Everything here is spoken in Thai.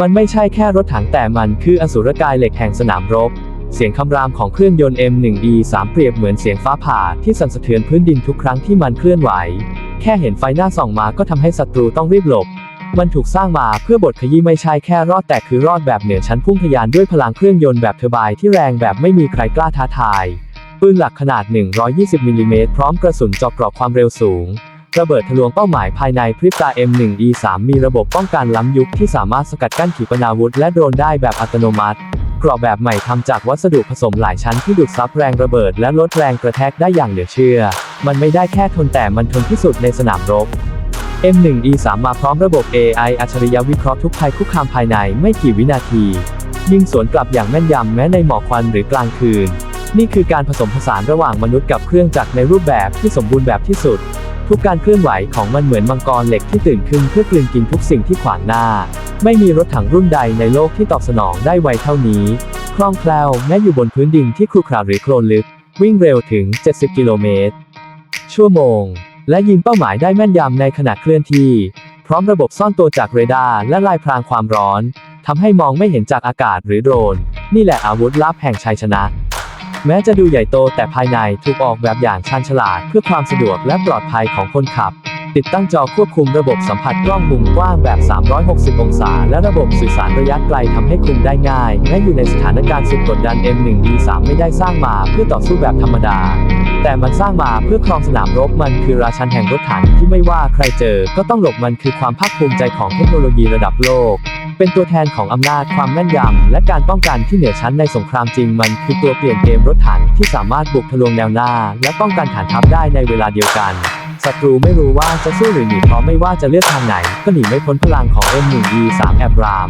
มันไม่ใช่แค่รถถังแต่มันคืออสุรกายเหล็กแห่งสนามรบ เสียงคำรามของเครื่องยนต์ M1E3 เปรียบเหมือนเสียงฟ้าผ่าที่สั่นสะเทือนพื้นดินทุกครั้งที่มันเคลื่อนไหว แค่เห็นไฟหน้าส่องมาก็ทำให้ศัตรูต้องรีบหลบ มันถูกสร้างมาเพื่อบทขยี้ไม่ใช่แค่รอดแต่คือรอดแบบเหนือชั้นพุ่งทะยานด้วยพลังเครื่องยนต์แบบเทอร์ไบน์ที่แรงแบบไม่มีใครกล้าท้าทายปืนหลักขนาด 120มิลลิเมตรพร้อมกระสุนเจอกกรอบความเร็วสูง ระเบิดทะลวงเป้าหมายภายในพริบตา M1E3 มีระบบป้องกันล้ำยุคที่สามารถสกัดกั้นขีปนาวุธและโดรนได้แบบอัตโนมัติกรอบแบบใหม่ทำจากวัสดุผสมหลายชั้นที่ดูดซับแรงระเบิดและลดแรงกระแทกได้อย่างเหลือเชื่อ มันไม่ได้แค่ทนแต่มันทนที่สุดในสนามรบ M1E3 มาพร้อมระบบ AI อัจฉริยะวิเคราะห์ทุกภัยคุกคามภายในไม่กี่วินาที ยิงสวนกลับอย่างแม่นยำแม้ในหมอกควันหรือกลางคืน นี่คือการผสมผสานระหว่างมนุษย์กับเครื่องจักรในรูปแบบที่สมบูรณ์แบบที่สุด ทุกการเคลื่อนไหวของมันเหมือนมังกรเหล็กที่ตื่นขึ้นเพื่อกลืนกินทุกสิ่งที่ขวางหน้า ไม่มีรถถังรุ่นใดในโลกที่ตอบสนองได้ไวเท่านี้ คล่องแคล่วแม้อยู่บนพื้นดินที่ครุขระหรือโคลนลึก วิ่งเร็วถึง 70 กิโลเมตร ชั่วโมง และยิงเป้าหมายได้แม่นยำในขณะเคลื่อนที่ พร้อมระบบซ่อนตัวจากเรดาร์และลายพรางความร้อนทำให้มองไม่เห็นจากอากาศหรือโดรน นี่แหละอาวุธลับแห่งชัยชนะ แม้จะดูใหญ่โตแต่ภายในถูกออกแบบอย่างชาญฉลาดเพื่อความสะดวกและปลอดภัยของคนขับ ติดตั้งจอควบคุมระบบสัมผัสกล้องมุมกว้างแบบ 360 องศา และระบบสื่อสารระยะไกลทำให้คุมได้ง่ายแม้อยู่ในสถานการณ์สุดกดดัน M1E3 ไม่ได้สร้างมาเพื่อต่อสู้แบบธรรมดา แต่มันสร้างมาเพื่อครองสนามรบมันคือราชันแห่งรถถังที่ไม่ว่าใครเจอ ก็ต้องหลบมันคือความภาคภูมิใจของเทคโนโลยีระดับโลก เป็นตัวแทนของอำนาจความแม่นยำและการป้องกันที่เหนือชั้นในสงครามจริงมันคือตัวเปลี่ยนเกมรถถังที่สามารถบุกทะลวงแนวหน้า และป้องกันฐานทัพได้ในเวลาเดียวกันศัตรูไม่รู้ว่าจะสู้หรือหนีเพราะไม่ว่าจะเลือกทางไหน ก็หนีไม่พ้นพลังของ M1E3 แอบราม